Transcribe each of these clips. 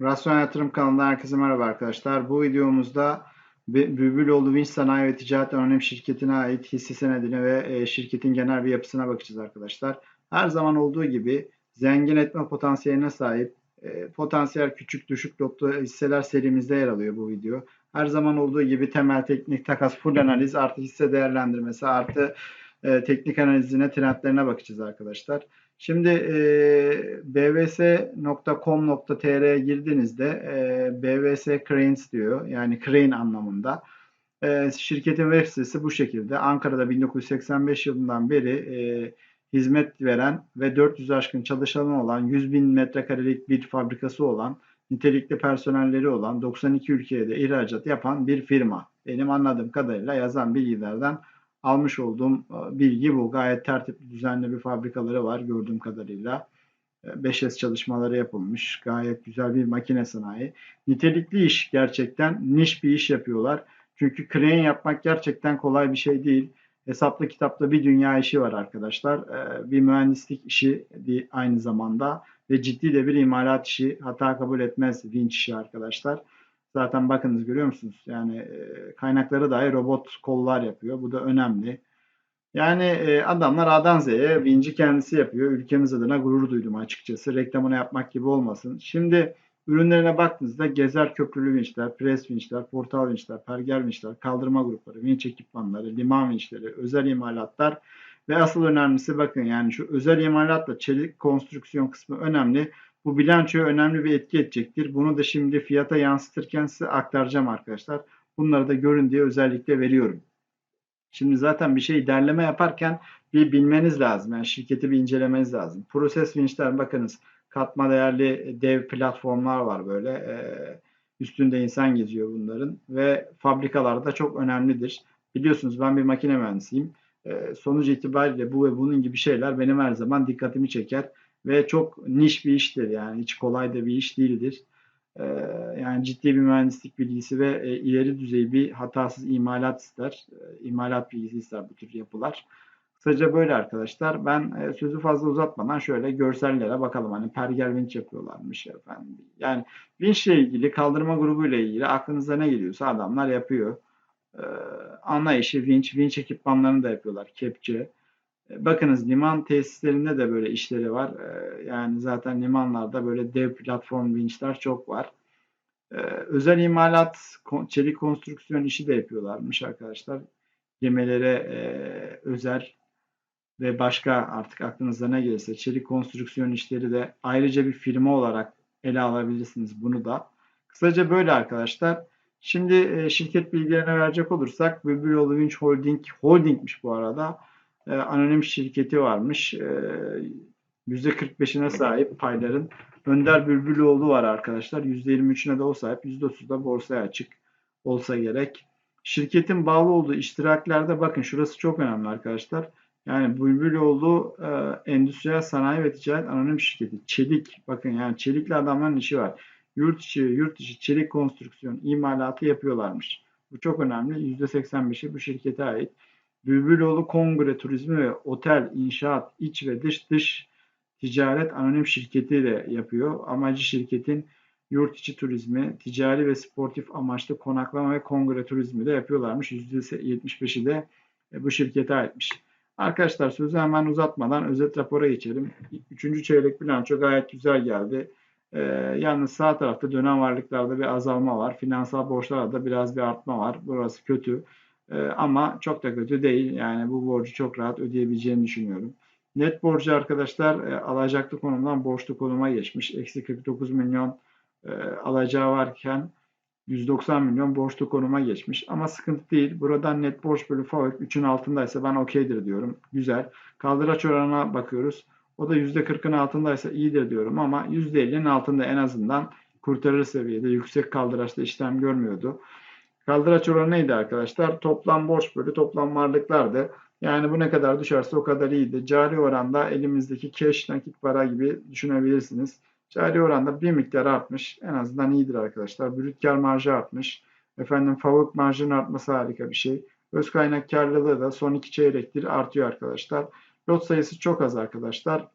Rasyonel Yatırım kanalından herkese merhaba arkadaşlar. Bu videomuzda Bülbüloğlu Vinç Sanayi ve Ticaret Anonim Şirketi'ne ait hisse senedine ve e, şirketin genel bir yapısına bakacağız arkadaşlar. Her zaman olduğu gibi zengin etme potansiyeline sahip e, potansiyel küçük düşük lotlu hisseler serimizde yer alıyor bu video. Her zaman olduğu gibi temel teknik takas full analiz artı hisse değerlendirmesi artı e, teknik analizine trendlerine bakacağız arkadaşlar. Şimdi e, bvs.com.tr'ye girdiğinizde e, BVS Cranes diyor. Yani crane anlamında. E, şirketin web sitesi bu şekilde. Ankara'da 1985 yılından beri e, hizmet veren ve 400 aşkın çalışanı olan 100 bin metrekarelik bir fabrikası olan nitelikli personelleri olan 92 ülkeye de ihracat yapan bir firma. Benim anladığım kadarıyla yazan bilgilerden almış olduğum e, bilgi bu. Gayet tertipli, düzenli bir fabrikaları var gördüğüm kadarıyla. 5S e, çalışmaları yapılmış. Gayet güzel bir makine sanayi. Nitelikli iş gerçekten niş bir iş yapıyorlar. Çünkü crane yapmak gerçekten kolay bir şey değil. Hesaplı kitapta bir dünya işi var arkadaşlar. E, bir mühendislik işi aynı zamanda ve ciddi de bir imalat işi. Hata kabul etmez vinç işi arkadaşlar. Zaten bakınız görüyor musunuz? Yani e, kaynakları dahi robot kollar yapıyor. Bu da önemli. Yani e, adamlar A'dan Z'ye vinci kendisi yapıyor. Ülkemiz adına gurur duydum açıkçası. Reklamını yapmak gibi olmasın. Şimdi ürünlerine baktığınızda gezer köprülü vinçler, pres vinçler, portal vinçler, perger vinçler, kaldırma grupları, vinç ekipmanları, liman vinçleri, özel imalatlar ve asıl önemlisi bakın yani şu özel imalatla çelik konstrüksiyon kısmı önemli. Bu bilançoya önemli bir etki edecektir. Bunu da şimdi fiyata yansıtırken size aktaracağım arkadaşlar. Bunları da görün diye özellikle veriyorum. Şimdi zaten bir şey derleme yaparken bir bilmeniz lazım. Yani şirketi bir incelemeniz lazım. Proses vinçler bakınız katma değerli dev platformlar var böyle. Ee, üstünde insan geziyor bunların ve fabrikalarda çok önemlidir. Biliyorsunuz ben bir makine mühendisiyim. Ee, sonuç itibariyle bu ve bunun gibi şeyler benim her zaman dikkatimi çeker ve çok niş bir iştir yani hiç kolay da bir iş değildir. Ee, yani ciddi bir mühendislik bilgisi ve e, ileri düzey bir hatasız imalat ister. E, imalat bilgisi ister bu tür yapılar. Kısaca böyle arkadaşlar. Ben e, sözü fazla uzatmadan şöyle görsellere bakalım. Hani pergel vinç yapıyorlarmış efendim. Yani vinçle ilgili kaldırma grubu ile ilgili aklınıza ne geliyorsa adamlar yapıyor. Ee, ana işi vinç, vinç ekipmanlarını da yapıyorlar. Kepçe, Bakınız liman tesislerinde de böyle işleri var. Ee, yani zaten limanlarda böyle dev platform vinçler çok var. Ee, özel imalat, çelik konstrüksiyon işi de yapıyorlarmış arkadaşlar. Gemilere e, özel ve başka artık aklınıza ne gelirse çelik konstrüksiyon işleri de ayrıca bir firma olarak ele alabilirsiniz bunu da. Kısaca böyle arkadaşlar. Şimdi e, şirket bilgilerine verecek olursak Bülbüloğlu Vinç Holding, Holding'miş bu arada e, anonim şirketi varmış. E, %45'ine sahip payların. Önder Bülbüloğlu var arkadaşlar. %23'üne de o sahip. %30'da borsaya açık olsa gerek. Şirketin bağlı olduğu iştiraklerde bakın şurası çok önemli arkadaşlar. Yani Bülbüloğlu e, Endüstriyel Sanayi ve Ticaret Anonim Şirketi. Çelik. Bakın yani çelikli adamların işi var. Yurt içi, yurt dışı çelik konstrüksiyon imalatı yapıyorlarmış. Bu çok önemli. %85'i bu şirkete ait. Bülbüloğlu Kongre Turizmi ve Otel, İnşaat, İç ve Dış Dış Ticaret Anonim Şirketi de yapıyor. Amacı şirketin yurt içi turizmi, ticari ve sportif amaçlı konaklama ve kongre turizmi de yapıyorlarmış. %75'i de e, bu şirkete aitmiş. Arkadaşlar sözü hemen uzatmadan özet rapora geçelim. Üçüncü çeyrek bilanço gayet güzel geldi. Ee, yalnız sağ tarafta dönem varlıklarda bir azalma var. Finansal borçlarda biraz bir artma var. Burası kötü. Ee, ama çok da kötü değil. Yani bu borcu çok rahat ödeyebileceğini düşünüyorum. Net borcu arkadaşlar e, alacaklı konumdan borçlu konuma geçmiş. Eksi 49 milyon e, alacağı varken 190 milyon borçlu konuma geçmiş. Ama sıkıntı değil. Buradan net borç bölü FAVÖK 3'ün altındaysa ben okeydir diyorum. Güzel. Kaldıraç oranına bakıyoruz. O da %40'ın altındaysa iyidir diyorum ama %50'nin altında en azından kurtarır seviyede yüksek kaldıraçta işlem görmüyordu. Kaldıraç oranı neydi arkadaşlar? Toplam borç bölü toplam varlıklardı. Yani bu ne kadar düşerse o kadar iyiydi. Cari oranda elimizdeki cash nakit para gibi düşünebilirsiniz. Cari oranda bir miktar artmış. En azından iyidir arkadaşlar. Brüt kar marjı artmış. Efendim favuk marjının artması harika bir şey. Öz kaynak karlılığı da son iki çeyrektir artıyor arkadaşlar. Lot sayısı çok az arkadaşlar.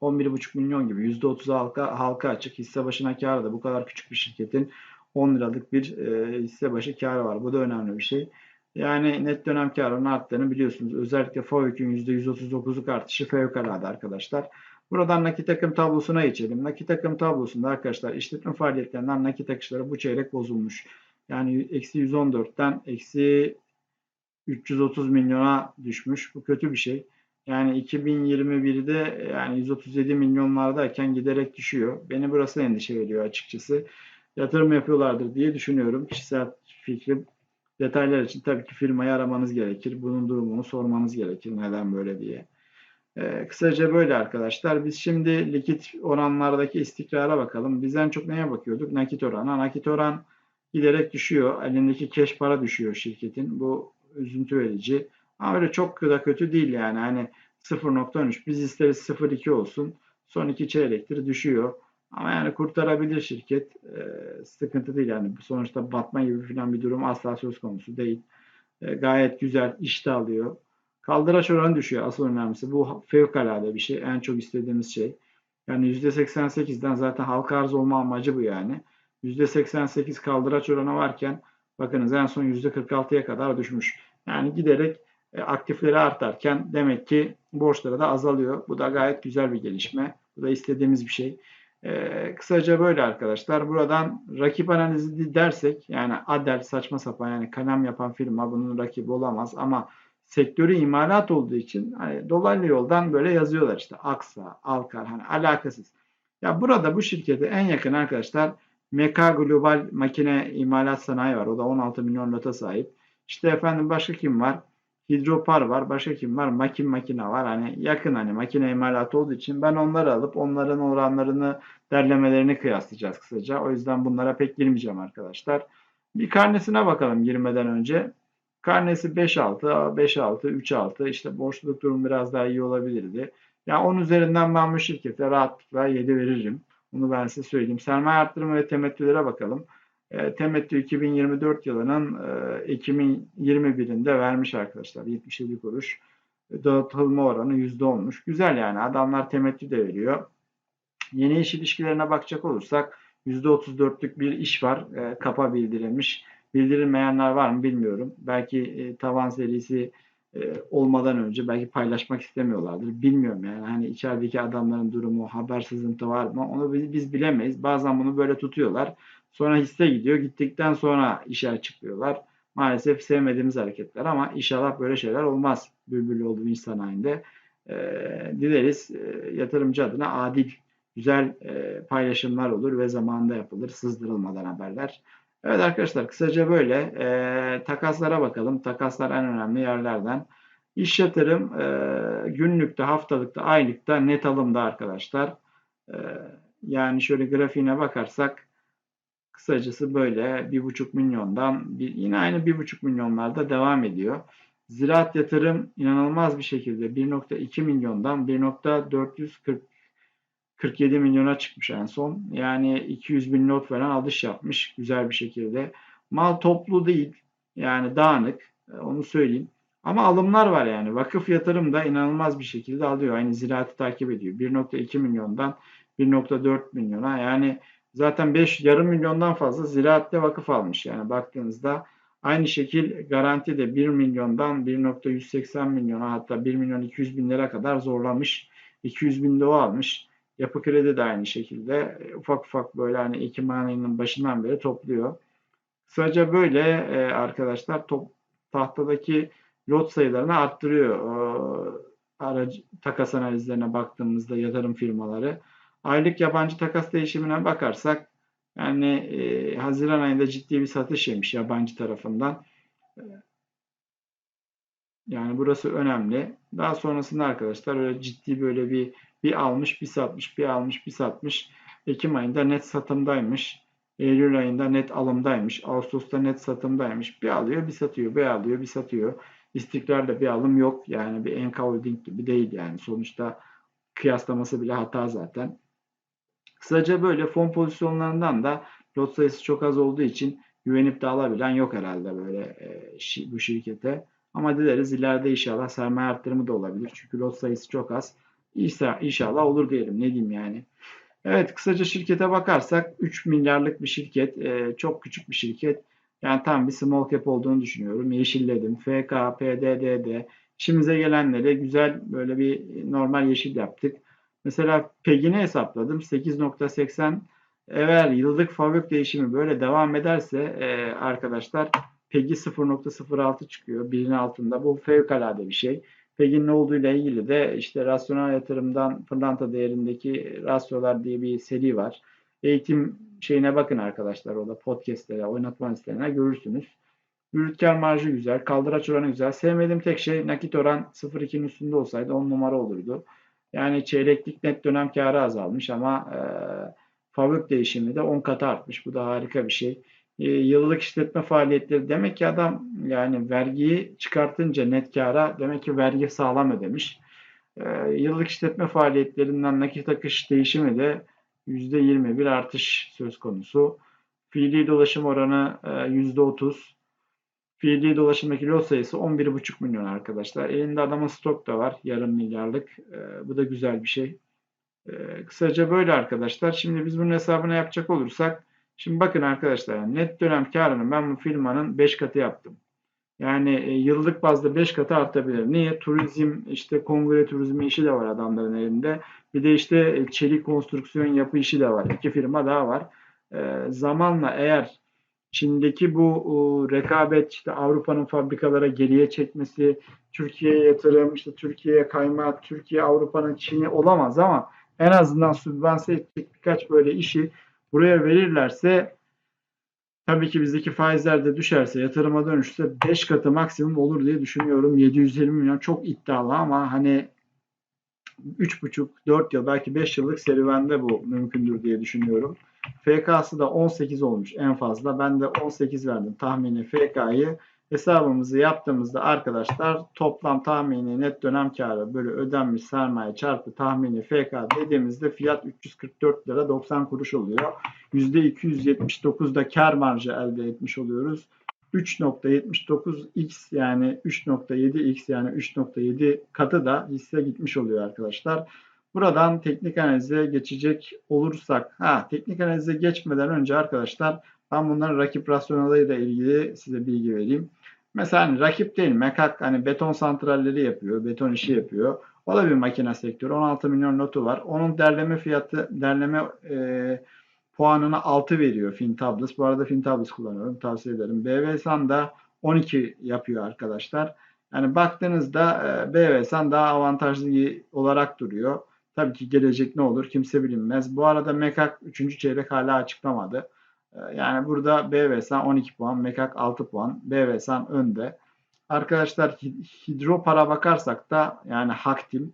11,5 milyon gibi %30 halka, halka açık. Hisse başına karı da bu kadar küçük bir şirketin 10 liralık bir e, hisse başı karı var. Bu da önemli bir şey. Yani net dönem karının arttığını biliyorsunuz. Özellikle FOVÖK'ün %139'luk artışı fevkalade arkadaşlar. Buradan nakit akım tablosuna geçelim. Nakit akım tablosunda arkadaşlar işletme faaliyetlerinden nakit akışları bu çeyrek bozulmuş. Yani eksi 114'ten eksi 330 milyona düşmüş. Bu kötü bir şey. Yani 2021'de yani 137 milyonlardayken giderek düşüyor. Beni burası endişe veriyor açıkçası. Yatırım yapıyorlardır diye düşünüyorum. Kişisel fikrim. Detaylar için tabii ki firmayı aramanız gerekir. Bunun durumunu sormanız gerekir. Neden böyle diye. Ee, kısaca böyle arkadaşlar. Biz şimdi likit oranlardaki istikrara bakalım. Biz en çok neye bakıyorduk? Nakit oranı. Nakit oran giderek düşüyor. Elindeki keş para düşüyor şirketin. Bu üzüntü verici. Ama öyle çok da kötü değil yani. Hani 0.13 biz isteriz 0.2 olsun. Son iki çeyrektir düşüyor. Ama yani kurtarabilir şirket. E, sıkıntı değil yani. Sonuçta batma gibi falan bir durum asla söz konusu değil. E, gayet güzel işte alıyor. Kaldıraç oranı düşüyor asıl önemlisi. Bu fevkalade bir şey. En çok istediğimiz şey. Yani %88'den zaten halka arz olma amacı bu yani. %88 kaldıraç oranı varken bakınız en son %46'ya kadar düşmüş. Yani giderek e, aktifleri artarken demek ki borçları da azalıyor. Bu da gayet güzel bir gelişme. Bu da istediğimiz bir şey. E, kısaca böyle arkadaşlar. Buradan rakip analizi dersek yani Adel saçma sapan yani kalem yapan firma bunun rakibi olamaz ama sektörü imalat olduğu için hani dolaylı yoldan böyle yazıyorlar işte Aksa, Alkar hani alakasız. Ya burada bu şirkete en yakın arkadaşlar Meka Global Makine İmalat Sanayi var. O da 16 milyon lota sahip. İşte efendim başka kim var? Hidropar var. Başka kim var? Makin makine var. Hani yakın hani makine imalatı olduğu için ben onları alıp onların oranlarını derlemelerini kıyaslayacağız kısaca. O yüzden bunlara pek girmeyeceğim arkadaşlar. Bir karnesine bakalım girmeden önce. Karnesi 5-6, 5-6, 3-6. İşte borçluluk durum biraz daha iyi olabilirdi. Ya yani 10 üzerinden ben bu şirkete rahatlıkla 7 veririm. Bunu ben size söyleyeyim. Sermaye arttırma ve temettülere bakalım. E, temettü 2024 yılının e, Ekim'in 21'inde vermiş arkadaşlar. 77 kuruş. E, dağıtılma oranı %10 olmuş. Güzel yani. Adamlar temettü de veriyor. Yeni iş ilişkilerine bakacak olursak %34'lük bir iş var. E, kapa bildirilmiş. Bildirilmeyenler var mı bilmiyorum. Belki e, tavan serisi e, olmadan önce belki paylaşmak istemiyorlardır. Bilmiyorum yani. Hani içerideki adamların durumu, haber sızıntı var mı? Onu biz, biz bilemeyiz. Bazen bunu böyle tutuyorlar. Sonra hisse gidiyor. Gittikten sonra işe açıklıyorlar. Maalesef sevmediğimiz hareketler ama inşallah böyle şeyler olmaz. Bülbül olduğu iş sanayinde. E, dileriz e, yatırımcı adına adil, güzel e, paylaşımlar olur ve zamanında yapılır. Sızdırılmadan haberler. Evet arkadaşlar kısaca böyle. E, takaslara bakalım. Takaslar en önemli yerlerden. İş yatırım e, günlükte, haftalıkta, aylıkta, net alımda arkadaşlar. E, yani şöyle grafiğine bakarsak kısacası böyle 1,5 milyondan yine aynı 1,5 milyonlarda devam ediyor. Ziraat yatırım inanılmaz bir şekilde 1.2 milyondan 1.440 47 milyona çıkmış en son. Yani 200 bin not falan alış yapmış güzel bir şekilde. Mal toplu değil. Yani dağınık. E, onu söyleyeyim. Ama alımlar var yani. Vakıf yatırım da inanılmaz bir şekilde alıyor. Aynı ziraatı takip ediyor. 1.2 milyondan 1.4 milyona. Yani zaten 5 yarım milyondan fazla ziraatle vakıf almış. Yani baktığınızda aynı şekil garanti de 1 milyondan 1.180 milyona hatta 1 milyon 200 bin lira kadar zorlamış. 200 bin de o almış. Yapı kredi de aynı şekilde e, ufak ufak böyle hani Ekim ayının başından beri topluyor. Kısaca böyle e, arkadaşlar top, tahtadaki lot sayılarını arttırıyor. aracı, takas analizlerine baktığımızda yatırım firmaları. Aylık yabancı takas değişimine bakarsak yani e, Haziran ayında ciddi bir satış yemiş yabancı tarafından. Yani burası önemli. Daha sonrasında arkadaşlar öyle ciddi böyle bir bir almış bir satmış bir almış bir satmış. Ekim ayında net satımdaymış. Eylül ayında net alımdaymış. Ağustos'ta net satımdaymış. Bir alıyor bir satıyor. Bir alıyor bir satıyor. İstikrarda bir alım yok. Yani bir Enka gibi değil yani. Sonuçta kıyaslaması bile hata zaten. Kısaca böyle fon pozisyonlarından da lot sayısı çok az olduğu için güvenip de alabilen yok herhalde böyle e, bu şirkete. Ama dileriz ileride inşallah sermaye arttırımı da olabilir. Çünkü lot sayısı çok az. İnşallah olur diyelim. Ne diyeyim yani. Evet kısaca şirkete bakarsak 3 milyarlık bir şirket. E, çok küçük bir şirket. Yani tam bir small cap olduğunu düşünüyorum. Yeşilledim. FK, PDDD. İşimize gelenleri güzel böyle bir normal yeşil yaptık. Mesela PEG'ini hesapladım. 8.80 eğer yıllık fabrik değişimi böyle devam ederse e, arkadaşlar PEG'i 0.06 çıkıyor. Birinin altında. Bu fevkalade bir şey. PEG'in ne olduğu ile ilgili de işte rasyonel yatırımdan pırlanta değerindeki rasyolar diye bir seri var. Eğitim şeyine bakın arkadaşlar orada podcastlere, oynatma listelerine görürsünüz. Brüt kar marjı güzel, kaldıraç oranı güzel. Sevmediğim tek şey nakit oran 0.2'nin üstünde olsaydı 10 numara olurdu. Yani çeyreklik net dönem karı azalmış ama e, fabrik değişimi de 10 katı artmış. Bu da harika bir şey. E, yıllık işletme faaliyetleri demek ki adam yani vergiyi çıkartınca net kara demek ki vergi sağlam ödemiş. E, yıllık işletme faaliyetlerinden nakit akış değişimi de %20 bir artış söz konusu. Fiili dolaşım oranı e, %30. Fiili dolaşımdaki lot sayısı 11,5 milyon arkadaşlar. Elinde adamın stok da var. Yarım milyarlık. E, bu da güzel bir şey. E, kısaca böyle arkadaşlar. Şimdi biz bunun hesabını yapacak olursak Şimdi bakın arkadaşlar net dönem karını ben bu firmanın 5 katı yaptım. Yani e, yıllık bazda 5 katı artabilir. Niye? Turizm, işte kongre turizmi işi de var adamların elinde. Bir de işte e, çelik konstrüksiyon yapı işi de var. İki firma daha var. E, zamanla eğer Çin'deki bu rekabet işte Avrupa'nın fabrikalara geriye çekmesi, Türkiye'ye yatırım, işte Türkiye'ye kayma, Türkiye Avrupa'nın Çin'i olamaz ama en azından sübvanse edecek birkaç böyle işi buraya verirlerse tabii ki bizdeki faizler de düşerse yatırıma dönüşse 5 katı maksimum olur diye düşünüyorum. 720 milyon çok iddialı ama hani 3,5-4 yıl belki 5 yıllık serüvende bu mümkündür diye düşünüyorum. FK'sı da 18 olmuş en fazla. Ben de 18 verdim tahmini FK'yı. Hesabımızı yaptığımızda arkadaşlar toplam tahmini net dönem karı bölü ödenmiş sermaye çarpı tahmini FK dediğimizde fiyat 344 lira 90 kuruş oluyor. %279'da kar marjı elde etmiş oluyoruz. 3.79x yani 3.7x yani 3.7 katı da hisse gitmiş oluyor arkadaşlar. Buradan teknik analize geçecek olursak, ha teknik analize geçmeden önce arkadaşlar ben bunların rakip rasyonelliği ilgili size bilgi vereyim. Mesela hani rakip değil, Mekak hani beton santralleri yapıyor, beton işi yapıyor. O da bir makine sektörü. 16 milyon notu var. Onun derleme fiyatı, derleme e, puanını 6 veriyor Fintables. Bu arada Fintables kullanıyorum. Tavsiye ederim. BVSAN da 12 yapıyor arkadaşlar. Yani baktığınızda e, BVSAN daha avantajlı olarak duruyor. Tabii ki gelecek ne olur kimse bilinmez. Bu arada Mekak 3. çeyrek hala açıklamadı. Ee, yani burada B ve San 12 puan, Mekak 6 puan, B ve San önde. Arkadaşlar hidropara bakarsak da yani Haktim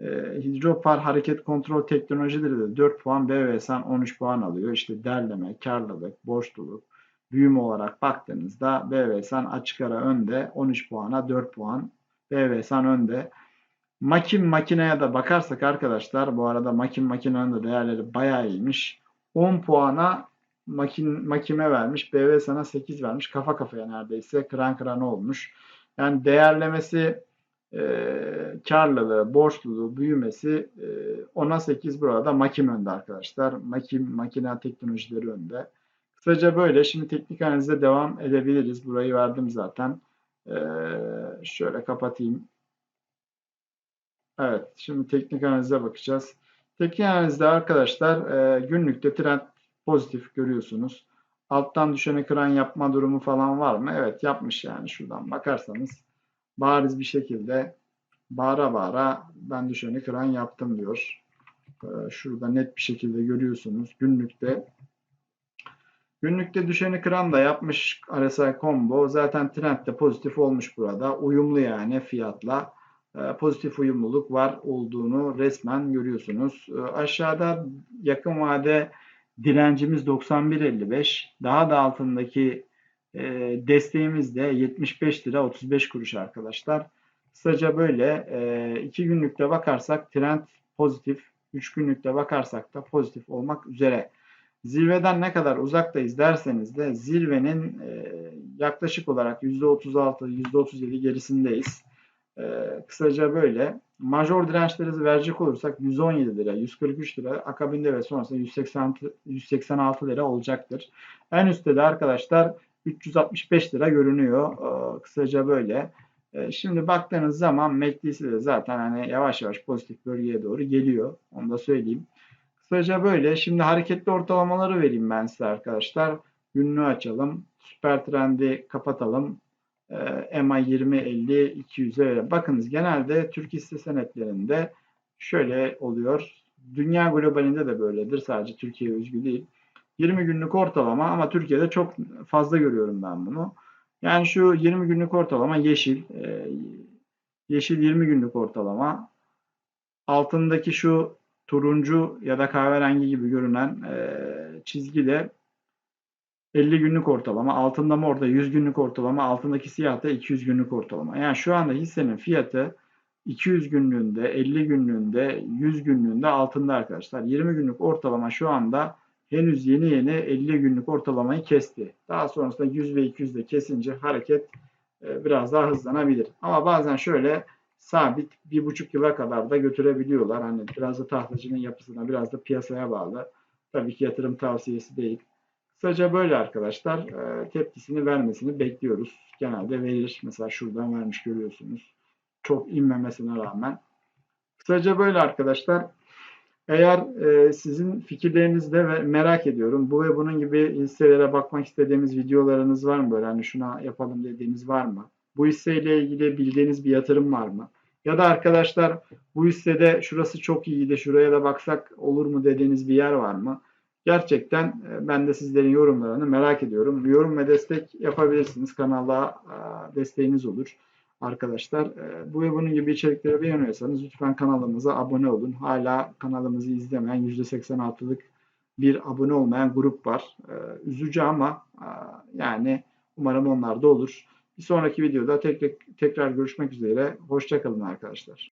e, hidropar hareket kontrol teknolojileri de 4 puan, B ve San 13 puan alıyor. İşte derleme, karlılık, borçluluk, büyüme olarak baktığınızda B ve San açık ara önde 13 puana 4 puan. B ve San önde. Makin makineye de bakarsak arkadaşlar bu arada makin makinenin de değerleri bayağı iyiymiş. 10 puana makin, makime vermiş. BV sana 8 vermiş. Kafa kafaya neredeyse kıran kırana olmuş. Yani değerlemesi e, karlılığı, borçluluğu, büyümesi e, ona 8 burada makim önde arkadaşlar. Makim, makine teknolojileri önde. Kısaca böyle. Şimdi teknik analize devam edebiliriz. Burayı verdim zaten. E, şöyle kapatayım. Evet. Şimdi teknik analize bakacağız. Teknik analizde arkadaşlar e, günlükte trend pozitif görüyorsunuz. Alttan düşeni kıran yapma durumu falan var mı? Evet yapmış yani şuradan bakarsanız bariz bir şekilde bağıra bağıra ben düşeni kıran yaptım diyor. Ee, şurada net bir şekilde görüyorsunuz. Günlükte Günlükte düşeni kıran da yapmış RSI combo. Zaten trend de pozitif olmuş burada. Uyumlu yani fiyatla. Ee, pozitif uyumluluk var olduğunu resmen görüyorsunuz. Ee, aşağıda yakın vade Direncimiz 91.55. Daha da altındaki e, desteğimiz de 75 lira 35 kuruş arkadaşlar. Kısaca böyle e, iki günlükte bakarsak trend pozitif. 3 günlükte bakarsak da pozitif olmak üzere. Zirveden ne kadar uzaktayız derseniz de zirvenin e, yaklaşık olarak %36, %37 gerisindeyiz. Ee, kısaca böyle. Major dirençleri verecek olursak 117 lira, 143 lira, akabinde ve sonrasında 186, 186 lira olacaktır. En üstte de arkadaşlar 365 lira görünüyor. Ee, kısaca böyle. Ee, şimdi baktığınız zaman MACD'si de zaten hani yavaş yavaş pozitif bölgeye doğru geliyor. Onu da söyleyeyim. Kısaca böyle. Şimdi hareketli ortalamaları vereyim ben size arkadaşlar. Günlüğü açalım. Süper trendi kapatalım. E, MA 20, 50, 200'e öyle. Bakınız genelde Türk hisse senetlerinde şöyle oluyor. Dünya globalinde de böyledir. Sadece Türkiye özgü değil. 20 günlük ortalama ama Türkiye'de çok fazla görüyorum ben bunu. Yani şu 20 günlük ortalama yeşil. E, yeşil 20 günlük ortalama. Altındaki şu turuncu ya da kahverengi gibi görünen e, çizgi de 50 günlük ortalama, altında orada 100 günlük ortalama, altındaki siyah da 200 günlük ortalama. Yani şu anda hissenin fiyatı 200 günlüğünde, 50 günlüğünde, 100 günlüğünde altında arkadaşlar. 20 günlük ortalama şu anda henüz yeni yeni 50 günlük ortalamayı kesti. Daha sonrasında 100 ve 200 de kesince hareket e, biraz daha hızlanabilir. Ama bazen şöyle sabit bir buçuk yıla kadar da götürebiliyorlar. Hani biraz da tahtacının yapısına, biraz da piyasaya bağlı. Tabii ki yatırım tavsiyesi değil. Kısaca böyle arkadaşlar e, tepkisini vermesini bekliyoruz. Genelde verir. Mesela şuradan vermiş görüyorsunuz. Çok inmemesine rağmen. Kısaca böyle arkadaşlar. Eğer e, sizin fikirlerinizi de merak ediyorum. Bu ve bunun gibi hisselere bakmak istediğimiz videolarınız var mı? Böyle hani şuna yapalım dediğiniz var mı? Bu hisseyle ilgili bildiğiniz bir yatırım var mı? Ya da arkadaşlar bu hissede şurası çok iyiydi, şuraya da baksak olur mu dediğiniz bir yer var mı? Gerçekten e, ben de sizlerin yorumlarını merak ediyorum. Yorum ve destek yapabilirsiniz. Kanala e, desteğiniz olur arkadaşlar. E, bu ve bunun gibi içerikleri beğeniyorsanız lütfen kanalımıza abone olun. Hala kanalımızı izlemeyen %86'lık bir abone olmayan grup var. Üzücü ama yani umarım onlar da olur. Bir sonraki videoda tekrar, tekrar görüşmek üzere. Hoşçakalın arkadaşlar.